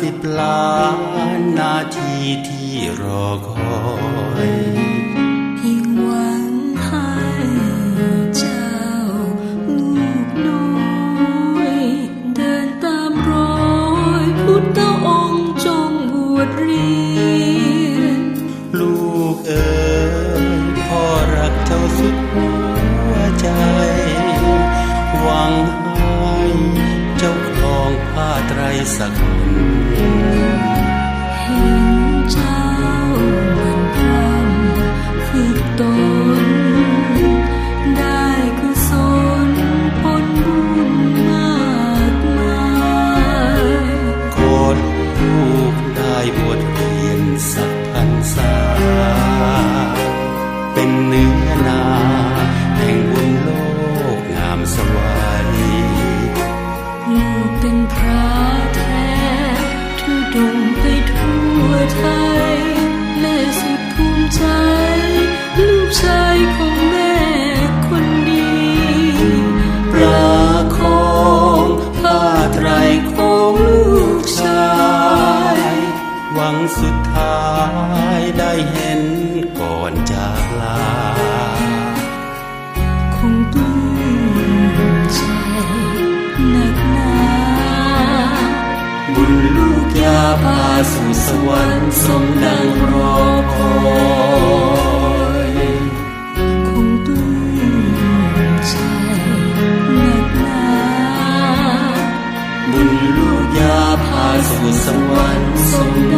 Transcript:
สิบล้านนาทีที่รอคอยเพียงหวังให้เจ้าลูกน้อยเดินตามรอยพุทธองค์จงบวชเรียน ลูกเอ๋ยพ่อรักเจ้าสุดหัวใจ หวังให้เจ้าครองผ้าไตรสัก เป็นเนื้อนาแห่งบุญโลกงามสวัยลูกเป็นพระแท้ทุดงไปทั่วไทยแม่สุดภูมิใจ ลูกชายของแม่คนดีปลาของผ้าไตรของลูกชาย หวังสุดท้าย อนจากลา คงกลุ้มใจหนักหนาบุญลูกยาพาสู่สวรรค์สมดังรอคอยคงกลุ้มใจหนักหนาบุญลูกยาพาสู่สวรรค์สมดัง